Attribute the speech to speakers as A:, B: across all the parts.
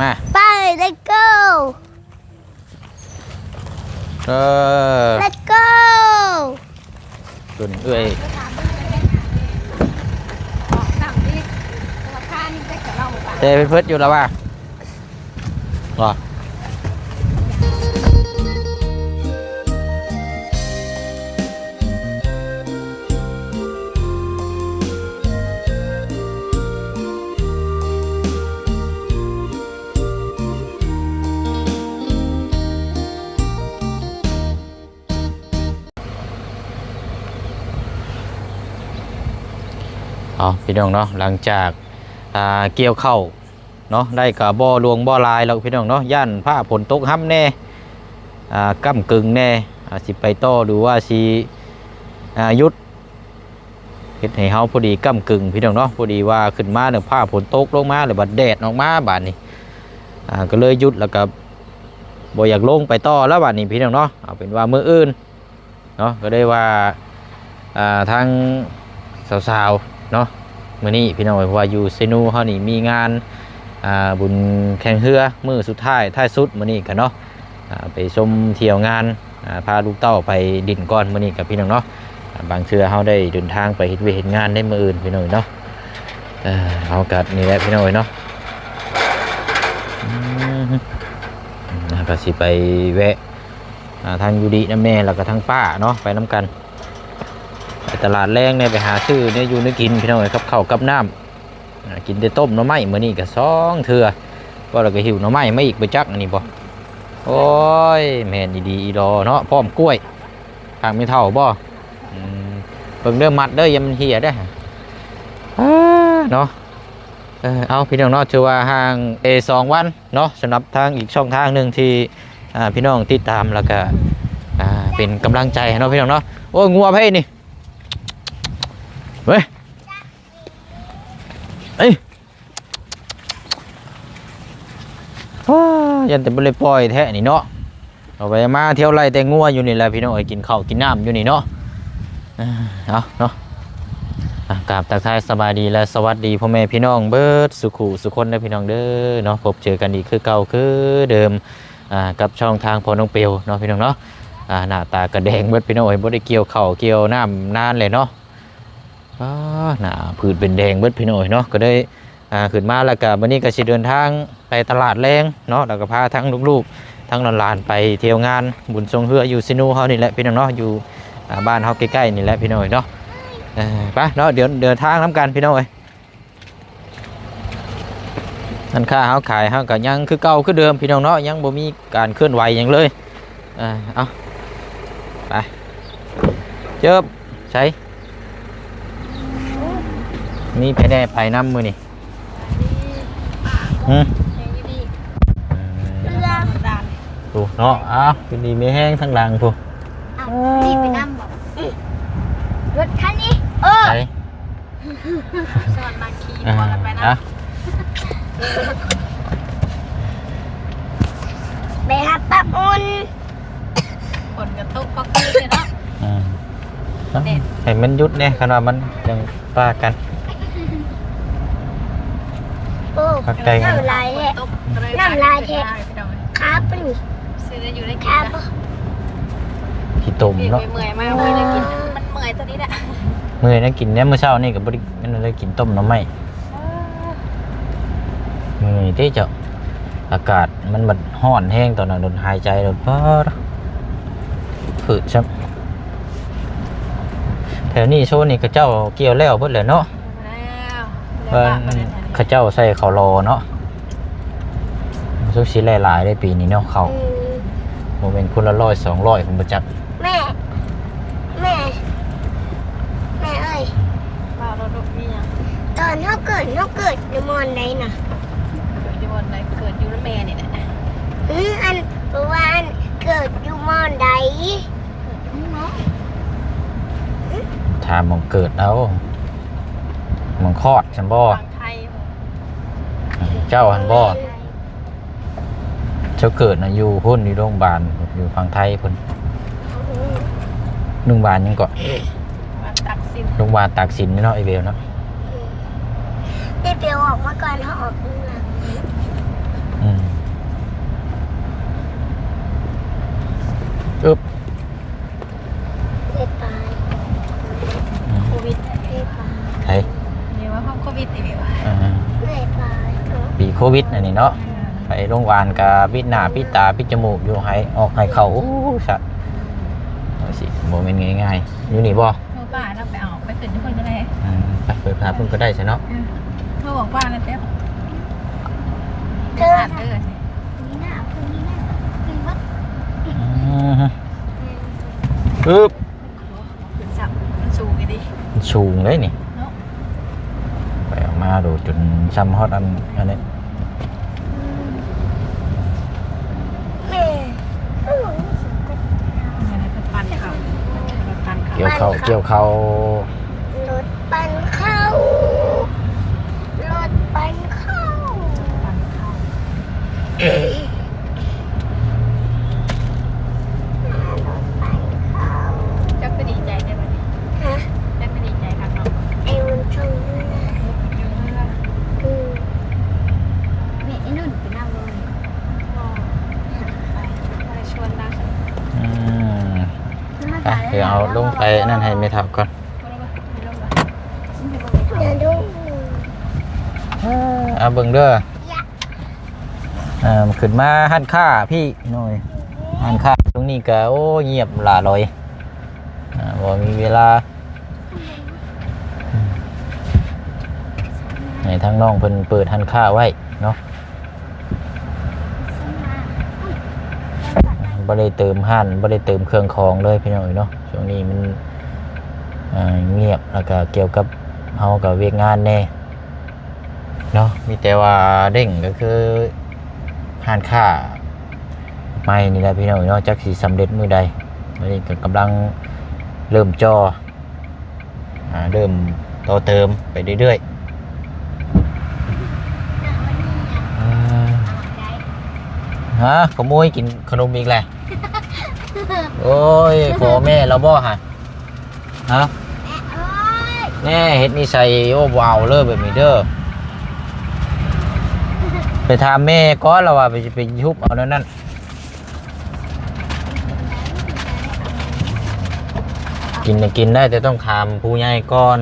A: มา
B: ไป let's go
A: เออ
B: let's go
A: ตุนเอ้ย
C: สั่งนี่ราคานี่ได้กับเราป่ะ
A: เตเป็นเพิดอยู่แล้วว่าหรอ เอาพี่น้องเนาะหลังจากาเกี่ยวเข้าเนาะได้กับบ่อลวงบ่อลายแล้วพี่น้องเนาะย่านผ้าผลตกห้ำแน่อ่าก้ำกึ่งแน่สิไปต่อดูว่าสิอ่ายุดเฮ็ดให้เฮาพอดีก้ำกึ่งพี่น้องเนาะพอดีว่าขึ้นมาเนี่ยผ้าผลตกลงมาหรือบัดแดดออกมาบาดนี้อ่ก็เลยหยุดแล้วก็บ่อยากลงไปต่อแล้วบาดนี้พี่น้องเนาะเอาเป็นว่ามืออื่นเนาะก็ได้ว่าอ่าทางสาวๆเนาะ มื่อนี้พี่น้องเพว่าอยู่เซนูเฮานี่มีงานอ่าบุญแข่งเรือมือสุดท้ายท้ายสุดมื้อนี้กันเนาะอ่าไปชมเที่ยวงานอ่าพาลูกเต้าไปดินก่อนมื้อนี้กับพี่น้องเนาะอ่าบางเทื่อเฮาได้เดินทางไปเฮ็ดเวยกเฮ็ดงานได้มื้ออื่นพี่น้องเนาะเอ่อเฮากันี่แหละพี่น้องเนาะอืมแล้วก็สิไปแวะอ่าทางยูดีน้ำแม่แล้วก็ทางป้าเนาะไปน้ำกัน ตลาดแรงเนี่ยไปหาซื้อเนี่ยอยู่นี่กินพี่น้องเอ้ยครับข้าวกับน้ำอ่ากินแต่ต้มหน่อไม้มื้อนี้ก็สองเทื่อว่าเราก็หิวหน่อไม้ไม่อีกไปจักอันนี้บ่โอ้ยแม่นดีๆอีดอเนาะพร้อมกล้วยทางไม่เท่าบ่อืมเบิ่งเด้อมัดเด้อย่ามันเหี่ยเด้เนาะเอาพี่น้องเนาะถือว่าห่างเอสองวันเนาะสำหรับทางอีกช่องทางหนึ่งที่พี่น้องติดตามแล้วก็เป็นกำลังใจเนาะพี่น้องเนาะโอ้ยงัวไผนี่ เฮ้ย เอ้ยว้ายันแต่บริปล่อยแท้นี่เนาะเอาไปมาเที่ยวไล่แต่งัวอยู่นี่แหละพี่น้องไอ้กินข้าวกินน้ำอยู่นี่เนาะเอ้าเนาะกราบตักทายสบายดีและสวัสดีพ่อแม่พี่น้องเบิร์ดสุขุสุคนนะพี่น้องเด้อเนาะพบเจอกันอีกคือเก่าคือเดิมอ่ากับช่องทางพอน้องเปียวเนาะพี่น้องเนาะอ่าหน้าตากระแดงเบิร์ดพี่น้องไอ้บ่ได้เกี่ยวเข่าวเกี่ยวน้ำนานเลยเนาะ อ่าหนาผืดเป็นแดงเบิดพี่น้อยเนาะก็ได้อ่าขึ้นมาแล้วก็วันนี้ก็สิเดินทางไปตลาดแรงเนาะแล้วก็พาทั้งลูกๆ ทั้งหลานๆไปเที่ยวงานบุญทรงเฮืออยู่ซินูเฮานี่แหละพี่น้องเนาะอยู่บ้านเฮาใกล้ๆนี่แหละพี่น้อยเนาะไปเนาะเดี๋ยวเดินทางน้ำกันพี่น้อยนั่นค่าเฮาขายเฮาก็ยังคือเก่าคือเดิมพี่น้องเนาะยังบ่มีการเคลื่อนไหวหยังเลยเอ่าเอาไปเจิบใช้ มีไปได้ไปน้ำมือนี่อืม
C: แพงดี
B: เรือ
C: ด่าน
A: ถูกเนาะอ้าวเป็นดีไม่แห้งทั้งหลังถูก
B: เอานี่ไปนั่งบอกอืมรถคันนี้ เออ
A: ไป
C: สวัสดีมาขี่
A: อ่า
C: พอกันไปนะ
A: อะ
B: ไปหาป้าอุ่น
C: ฝนกระตุกก็คือเลยเนาะ
A: อืม
C: เด็ด
A: ให้มันหยุดเนี่ยขนาดมันยังป้ากัน
B: โอ้
A: พักใจกัน
B: น้ำลายเนี่ย
C: ตกเลย
B: น้ำลายเท
C: พี่น้อง
B: ครับปะนี่
C: ซื้อได้อยู่ได้
B: ค
C: กิ
B: รั
C: น
B: บ
C: นะ
A: ขี้ตุ่ม
C: เมื่
A: เนาะ
C: อยเมื่อยมากเลยได้กินมันเมื่อยตัวนี้แหละ
A: เมื่อยนะกินเนี่ยเมื่อเช้านี่กับบริมันเลยกินต้มหน้ำไหม้มือที่เจ้าอากาศมันบัดห้อนแห้งตอนนั้นโดนหายใจโดนป้าดฝืดชับแถวนี้โซนนี่ก็เจ้าเกี่ยวแล้วเพิ่นเลยเนาะ
C: แล้ว
A: ว่าเข้าเจ้าใส่เขาวรอเนาะสุกสิหลายๆได้ปีนี้เนาะเขา
B: อืม
A: โมเป็นคนละร้อยสองร้อยผมประจักษ์
B: แม่ แม่ แม่เอ้ย
C: ว่ารถรถมีอย่าง
B: ตอนเขาเกิดเขาเกิดในมอนใดน่ะ
C: เกิดอยู่บนไหนเกิดอยู่น้ำแม่นี่แหละ
B: อืออันเพราะว่าอันเกิดอยู่มอนใด
A: ถามหมองเกิดเอาห มองคลอดฉันบ่
C: ฝั่งไทย
A: เจ้าหันบ่เจ้าเกิดนะอยู่พุ่นอยู่โรงพยาบาลอยู่ฝั่งไทยพุ่นโรงพยาบาลยังก่อน
C: มาตักสิน
A: โรงพยาบาลตากสินนี่เนาะไอเบลเนาะ
B: ได้เปียวออกมาก่อนเขาออกข้างหลัง
A: อื วิดอั นนี้เนาะไปโรงพยาบาลกับปิดหน้าปิดตาปิดจมูกอยู่ให้ออกให้เขาโอ้สัตว์เอาสิโมเมนต์ง่ายๆอยู่นี่บ่
C: โทรป้าเราไปเอาไปขึ้นทุกคนก็ได้
A: อืมไปเปิดพาเพิ่นก็ได้ใช่เนาะ
C: โทรบอกป้าแล้วเต้
B: เธ
C: เธ
B: อ
C: อ
B: น่ะ
C: เออ
B: นี่น่ะคนนี้น่ะคือว่า
A: อืมปึ๊บ
C: ขึ้นสับมันสูงไงดิ
A: สูงเลยนี่
C: เนาะ
A: ไปออกมาดูจนซ้ำฮอดอันอันนี้
B: แม่ก็หนูรู้สึกว่า
C: มันเป็นปันเขา เป็นปันเขา
A: เกี่ยวเขาเกี่ยวเขา
B: รถปันเข้ารถปันเข้า
C: ปันเขาจักก็ดีใจได้ไหม
B: ฮะ
C: จักก็ดีใจครับเนาะ
B: ไอ้มันชงนั่นน่ะ
C: อยู่เมื่อ
B: คือแม่ไอ้นุ่นไปนั่งลง
C: ไปชวนนะ
A: อืมไปเดี๋ยวเอาลงไปนั่นให้ไม่ทับก่อน
B: อย่าดู
A: เอาเบิ่งเด้ออ่าขึ้นมาหันค่าพี่หน่อยหันค่าตรงนี้ก็โอ้เงียบหลาลอยอ่าบ่มีเวลาให้ทั้งน้องเพิ่นเปิดหันค่าไว้เนาะ บ่ได้เติมหันบ่ได้เติมเครื่องของเลยพี่น้องเนาะช่วงนี้มันเงียบแล้วก็เกี่ยวกับเฮากับเวียกงานแน่เนาะมีแต่ว่าเด้งก็คือหานค่าไม่นี่แหละพี่น้องเนาะจักสีสำเร็จมือใดตอนนี้ก็กำลังเริ่มจออเริ่มต่อเติมไปเรื่อยๆอ่า ฮะขโมยกินขนมอีกแหละโอ้ยพ่อแม่เราบ่ฮะฮะแน่เฮ็ดนิสัยโอ้ว้าวเลยแบบนี้เด้อไปถามแม่ก้อนแล้วว่าไปไปยุบเอานั่นนั่นกินน่ะกินได้แต่ต้องถามผู้ใหญ่ก่อน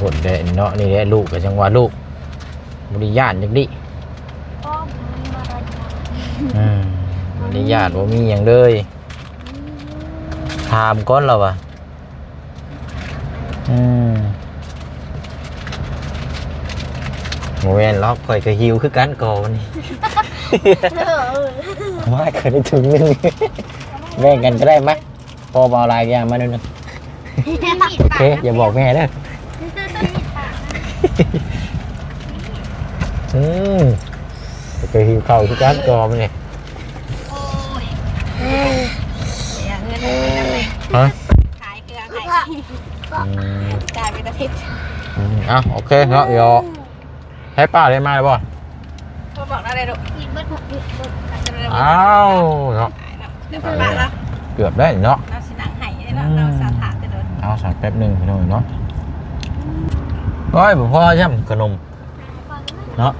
A: หดแดเนาะนี่แหละลูกกับจังหวะลูก บริญาตจังดิ
B: ก็มีมารยาท
A: อืมบริญาตว่ามีอย่างเลยถามก้อนแล้วว่ะอืมโมเวนล็อกข่อยก็หิวคือกันก่อนนี่ว่าเคยได้ถึงนึง แบ่งกันก็ได้ไหมพอเบาลายอย่างมาหนึ่งโอเค อย่าบอกแม่เด้อ อืมเคยหิวเข่าวที่การกอมันเนี่ย
C: โอ้ยเสียเงินเลย
A: ฮะ
C: ขายเครือขาย
A: อืม
C: จ่ายเป็นอาทิตย์
A: อืมอะโอเคเนาะเดี๋ยวให้ป้าได้มาเลยบ่
C: โทรบอกอะไรลูก
B: กินเบิดหกดิบเบิด
C: จะเร็ว
A: อ้าวเนาะ
C: เดี๋ยวป้าแล้ว
A: เกือบได้เนาะ
C: เราสินังไห้เราเราสาถาจะโดน
A: เอาสักแป๊บหนึ่งพี่น้องเนาะโอ้ยผมพ่อช่ำขนมเนาะ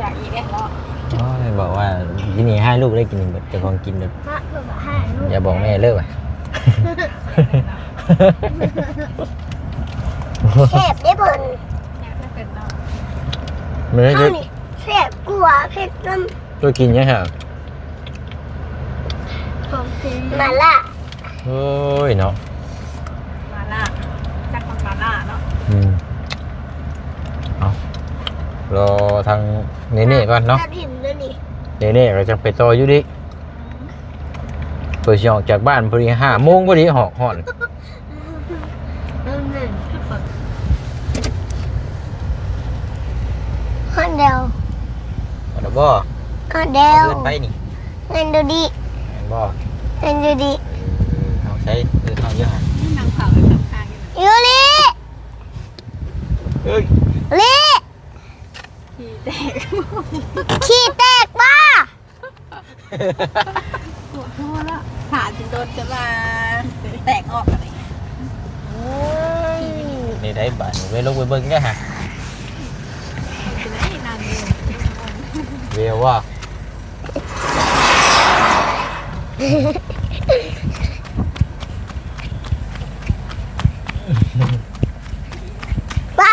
C: อยากอีกแล้ว
A: โอ้ย บอกว่าที่นี่ให้ลูกได้กินแบบจะของกินแบบ
B: มาเพื่อมาให้ลูก
A: อย่าบอกแม่เลิกอะ
B: แซ่บได้เพิ่น
C: อยากจะเป็นเรา
A: ไม่ได้
B: ข้าวนี่แซ่บกว่าเผ็ดน้
A: ตัวกินยังไงำ
B: มาล่า
A: เฮ้ยเนาะ
C: มาล่าจักมันมาล่าเนาะ
A: อืมเอารอทางเนเน่ก่อนเนาะ
B: ถ้าพิมพ์แล้วนี่
A: เนเน่ก็จะไปต่ออยู่ดิเปิดสิออกจากบ้านพอดีห้าโมงพอดีหอกหอน
B: อืมข้าวเดียว
A: เอาเดี๋ยวบ่
B: ข้าวเดีย
A: เอา
B: ว
A: เดินไปนี่
B: เงินดูดี
A: เห็นบ่
B: เงินดูดี
A: เออเอาใช้เออเอาเยอะฮะ
C: นางเผาเลยสำคัญอยู่
B: ยูริ
A: เอ้ย
B: ลิ
C: ที่แตก
B: ขี้แตกบ้า
C: ปวดหัวแล้วผ่านจนโดนจะมาแตกออกอะไนี้
A: นี่ได้บาดเว้ยลงไปเบิ่งแค่ฮะ
C: เลย
A: เวลว่า
C: ปะ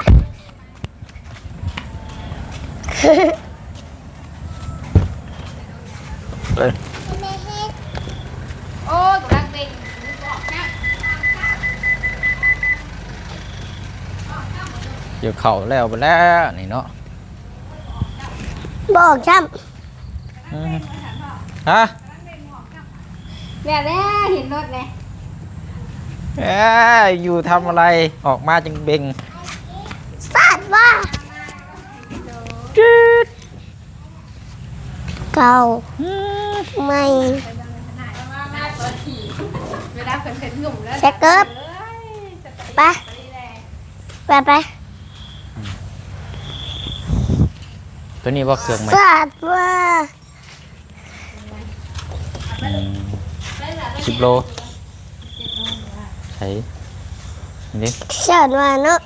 A: เข่าแล้วไปแล้วนี่เนาะ
B: บอกช้
A: อืมฮะ
C: แบบแรกเห็นรถเลย
A: เอ้ยอยู่ทำอะไรออกมาจังเบงำ
B: สัตว์ว่า
A: จืด
B: เก่า
A: อืม
B: ไม่
C: เวลาเพิ่นๆหนุ่มแล้ว
B: แชกเกิบไปไปไป
A: ตัวนี้ว่าเครื่องไหม
B: สัตว์ว่า
A: สิบโลใช่นี่
B: สัตว์ว่าเนาะ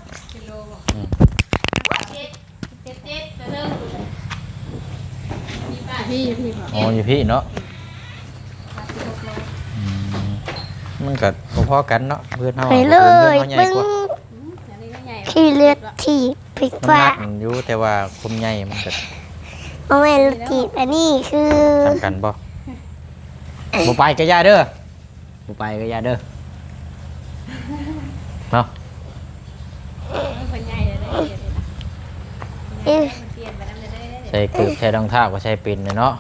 C: พี่พี่บอก
A: อ๋ออยู่พี่เนาะอืมมันก็พอๆกันเนาะเพื่อนเฮา
B: ไป
A: อะ
B: เลย
A: เพื่อนเฮาใหญ่
B: ปึ้ง
A: กว่า
C: อันนี้ก็ใหญ่
B: ขี่เลือดถีบ พลิก
A: น้ำ
B: ฟ้า
A: หนักมันอยู่แต่ว่าคุมใหญ่มันก็
B: โมเมนต์ถีบอันนี้คือ
A: ต่างกันบ่บ่ไปก็อย่าเด้อบ่ไปก็อย่าเด้อเนาะ
C: คนใหญ่เลยได้
B: เอ๊ะ
C: เปลี่ยนไปน้ำเลยได้
A: ใส่เกือบใส่รองเท้าก็ใส่เป็นเลยเนาะ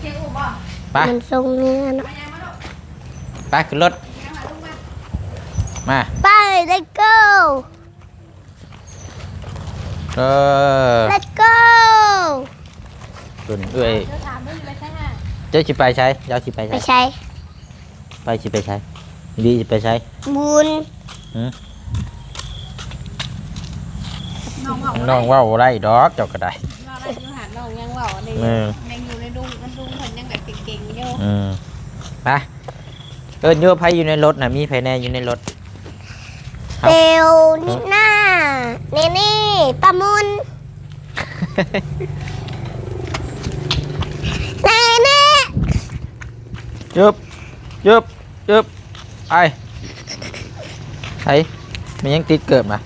C: เที่ยวอุ้มบ่
A: ไป
B: มันทรงเนื้อเนาะ
A: ไปขึ้นรถมา
B: ไป let's go
A: เออ
B: let's go
A: ตุนเอ้ย
C: เดี๋ยวถามเรื่องอะไรใช่ไหม
A: เจ้าสิไปใช้เจ้าสิไป
B: ไป
A: ใช้
B: ใช้
A: ไปสิไปใช้ดีสิไปใช้
B: บุญ
C: น้องบอก
A: น้องเว่าบ่ได้ดอกเจ้าก็ได้
C: น้องได้ยูหันน้องยังว่าใน
A: เออ
C: ยังอยู่ในดุงมันดุงคนยังแบบเก่งๆอยู่
A: อืมไปเอิ้นโยไผอยู่ในรถน่ะมีไผแน่อยู่ในรถ ครับ
B: เบลนิดหน้า เนเน่ปามุนเนเน่
A: ยึบยึบยึบไอ้ไอ้มันยังติดเกิบนะ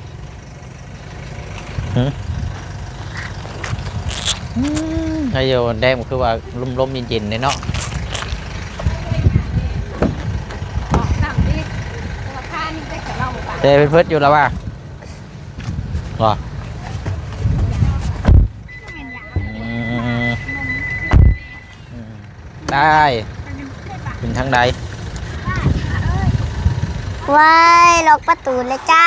A: หืมไอ้เดี๋ยวแดงมันคือว่าลมๆเย็นๆเลยเนาะ
C: ออกสั่งดิราคานี่ได้กับ เราหมดปะ
A: เจเป็นเพิดอยู่แล้วว่าหรออืมได้เป็นทางใด
B: ไว้ล็อกประตูเลยจ้า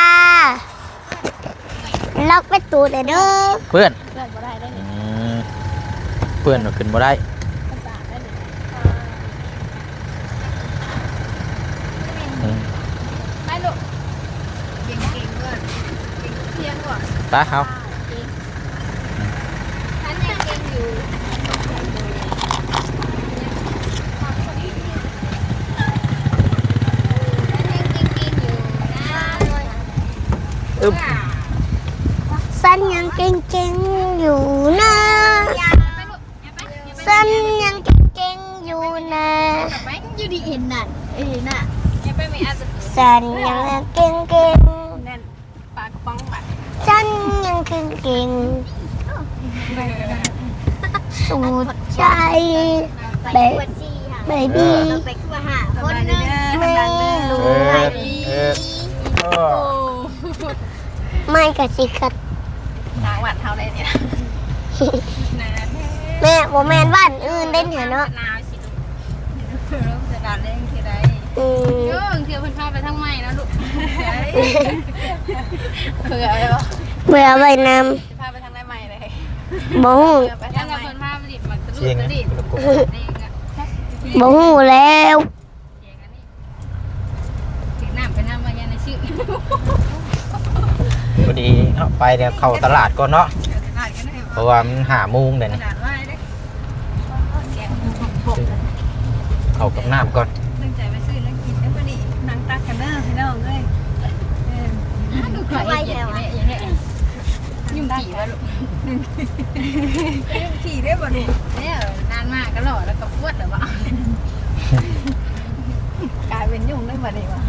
B: ล็อกประตูเลยเด้อ
A: เพื่อน
C: เลื่อนบ่ได้ได้
A: อืมเพื่อนเอาขึ้นมาได้
C: คนตาได้เลย
A: อืม
C: ไม่ลูกเก่งๆด้วยเก่งเที่ย งด้วย
A: ไปเอา
C: ฉันยังเก่งอยู่ฉั ยังเก่ง
B: สู
C: ด
B: ใจเบเบบี้
C: ไปคือว่าหาคนนึง
B: ไม่รู้
A: เออเออเออ
B: ไม่กระสิกัด
C: นางหวัดเท่าไรเนี่ยนา
B: แม่โมแมนบ้านอื่นเล่นเหรอเนาะ
C: นาวสิลูกจะดันเล่นที่ใด
B: อืม
C: เยอะเที่ยวเพิ่นพาไปทางใหม่นะลูกเผื่อไปบ่
B: เบื่อใบน้
C: จะพาไปทางไหนใหม่เลยำ
B: บ่หู
C: เผื่อไปทางไหนเพิ่นพาไปดิบมันตะลุ
A: เสียง
C: ตะ
A: นะ
C: ดิ
A: กระปุก
C: นี่ก็
B: บ่หูแล้ว
C: เสียงอันนี้ถึงน้ำไปน้ำมายันในชื่อ
A: พอดีเอาไปเดี๋ยวเข้าตลาดก่อนเนาะ
C: ตลาดกันได้
A: เพราะว่ามันหาโมุงเดี๋ยว
C: ต
A: นี้
C: ลาดว่าได้เสียงหก
A: เข้ากับน้ำก่อน
C: ตั้งใจไปซื้อแล้วกินแล้วพอดีนั่งตักกันเด้อพี่น้องเอ้ยเออดูใครเย็นๆอย่างเงี้ยยุ่ งขี่วะลูกยุ่งขี่ได้บ่ลูกเนี่ยนานมากก็หล่อแล้วก็ปวดแต่ว่ากลายเป็นยุ่งได้บ่ดีวะ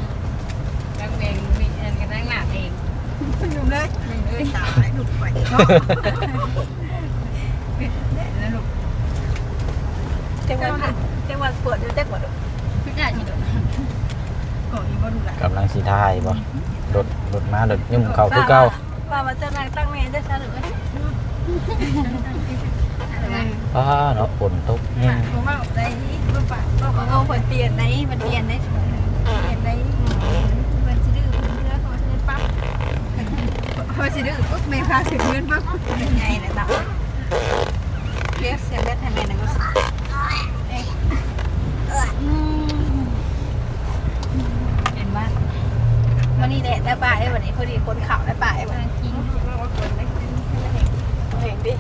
C: นังเองมีเอ็นกันนั่งหนาเองยุ่งเลยเลยนี่เอ้ยตายลูกไปเนาะเด็ดนะลูกจังหวัดจังหวัดปวดอยู่จังหวัดลูกไม่ได้ที่ลูกก่อนนี้บ่ดูแล
A: กำลังสีทายบ่รถรถมา รถยุ่งเขาคือเก่า
C: ว่ามาจะนั่งตั้งแม่ได้ซะหรือไม่
A: อ้าเนาะฝนตกแห้ง
C: ผมว่าได้รูปปะก็เอาผลเปลี่ยนได้มันเปลี่ยนได้เปลี่ยนได้มันจะดื้อเพื่อเขาจะได้ปั๊บพอจะดื้อปุ๊บไม่พาถึงเงินปั๊บยังไงนะจ๊ะเรียกเสียเลือดทำไงนะก็เห็นว่า วันนี้แดดได้ป่าได้วันนี้พอดีคนขับได้ป่าได้วันจริงว่าคนได้เห็นดิ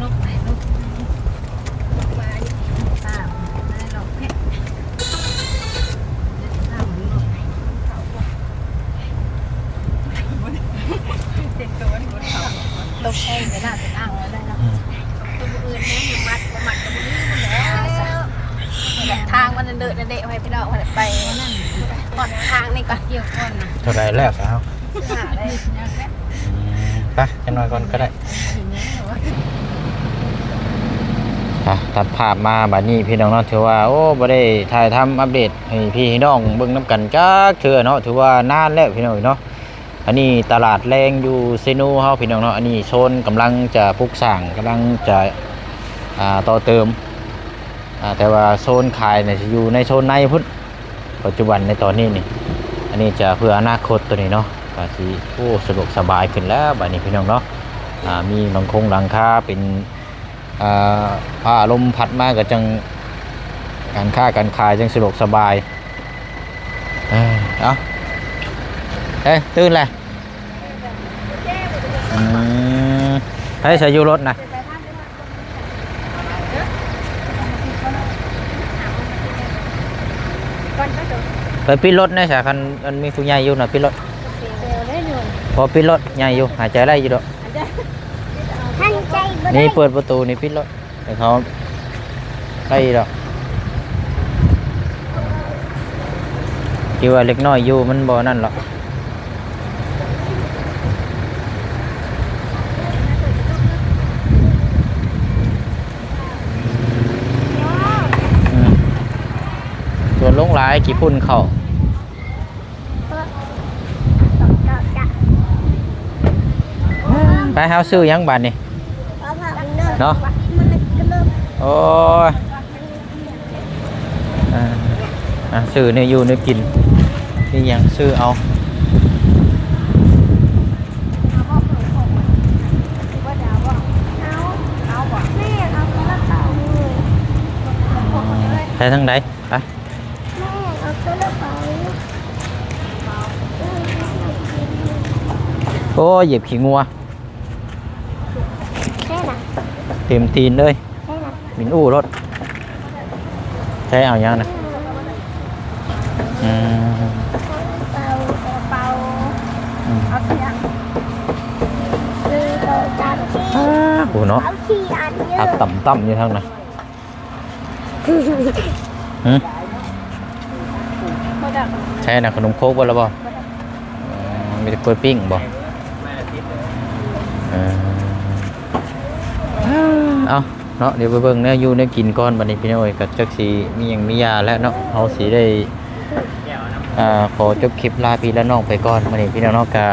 C: นกไหนนกมาอยู่ตามได้หรอกเพชรตามหรอกเขาบอกเด็กตัวนี้มันเขาตกแห้งไปหน้าเป็นอ่างแล้วได้เนาะตัวอื่นแห้งอยู่มัดมัดกับมือแล้วทางมันเดินเดะไปพี่น้องไปนั่น ก่อนทางนี่ก่อนเกี่ยวก่อนนะ
A: เท่าไรแล้วสาว
C: หาได้
A: ไปจะนอนก่อนก็ได้อะตัดภาพมาบัดนี้พี่น้องเนาะถือว่าโอ้บ่ได้ถ่ายทำอัปเดตให้พี่ให้น้องเบิ่งน้ำกันจักเทื่อเนาะถือว่านานแล้วพี่น้องเนาะอันนี้ตลาดแรงอยู่เซนูเฮาพี่น้องเนาะอันนี้โซนกำลังจะปลูกสร้างกำลังจะอ่าต่อเติมอ่าแต่ว่าโซนขายเนี่ยจะอยู่ในโซนในพุ่น ปัจจุบันในตอนนี้นี่ อันนี้จะเพื่ออนาคตตัวนี้เนาะก็สิโอ้สะดวกสบายขึ้นแล้วบัดนี้พี่น้องเนาะอ่ามีหลังคงหลังคาเป็นอ่าผ้าลมพัดมาก็จังการค้าการขายจังสะดวกสบายเอ้ยเอาเอ้ยตื่นเลยอืมให้ใส่ยูรถนะ ไปปิดรถนะสาคันมันมีผู้ใหญ่อยู่นะปิดรถ
B: เดี๋ยวได้หน่อย
A: พอปิดรถใหญ่อยู่หายใจได้อยู่ดอก
B: ท่านใจบ่ได้
A: นี่เปิดประตูนี่ปิดรถแต่เขาได้อยู่ดอกคิดว่าเล็กน้อยอยู่มันบ่นั่นหรอกอืมส่วนลงหลายกี่พุ่นเข้า
B: จับจับ
A: ไป เฮาซื้อหยังบาดนี่
B: เอาผักเนื้อ
A: เนาะ
B: มันก็เริ่ม
A: โอ้ยอ่าอะซื้อเนี่ยอยู่เนี่ยกินนี่ยังซื้อเอา
B: เอาเอาบ่แม่เอากระเป๋าเลย
A: ใช้ทั้งใดไป
B: แม่เอากระเป๋า
A: โอ้ยเหยียบขี้งัว
B: แค่น่ะ
A: เต็มตีนเลยมินอู้รถใช้เอายังนะอืม
B: เปากระเอื
A: ม
B: เอาเสียงคือเราจำที่
A: อ้โหเนาะ
B: เอาที่อันเย
A: ตั
B: อะ
A: กต่ำต่ำอยู่ทางไหนหืม
C: ไม่ได้
A: ใช่นะขนมโคกบ่แล้วบ่อืมมีแต่กล้วยปิ้งบ่เออ เนาะเดี๋ยวไปเบิ่งเนี่ยอยู่เนี่ยกินก่อนบัดนี้พี่น้อยกับจักสีมีหยังมียาแล้วเนาะเฮาสิได้อ่าขอจบคลิปลาพี่และน้องไปก่อนบัดนี้พี่น้องเนาะกะ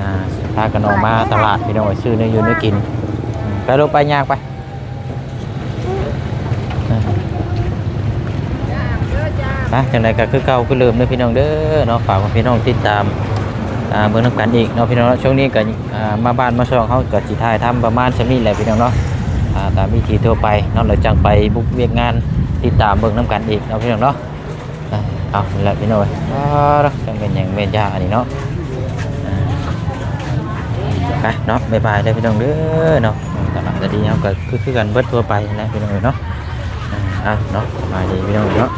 A: อ่าพากันออกมาตลาดพี่น้องซื้อเนี่ยอยู่เนี่ยกินไปลงไปยากไปนะจังไดก็คือเก่าคือเริ่มเด้อพี่น้องเด้อเนาะฝากพี่น้องติดตามอ่าเบิ่งนํกันอีกเนาะพี่น้องเนาะช่วงนี้ก็อ่ามาบ้านมาช่องเฮาก็สิถ่ายทำประมาณซำนี้แหละพี่น้องเนาะ ตามวิธีทั่วไปนอกเราจังไปบุกเวียกงานติดตามเบิ่งน้ำกันอีกเนาะพี่น้องเนาะอ่าเอานั่นแหละพี่น้องเอ้ยอ่าจังเป็นอย่างเป็นยาอันนี้เนาะอ่าไปเนาะบ๊ายบายเด้พี่น้องเด้อเนาะตลาดจะดีเนาก็คือคือกันเบิดทั่วไปนะพี่น้องเอ้ยเนาะอ่าเอาเนาะสบายดีพี่น้องเนาะ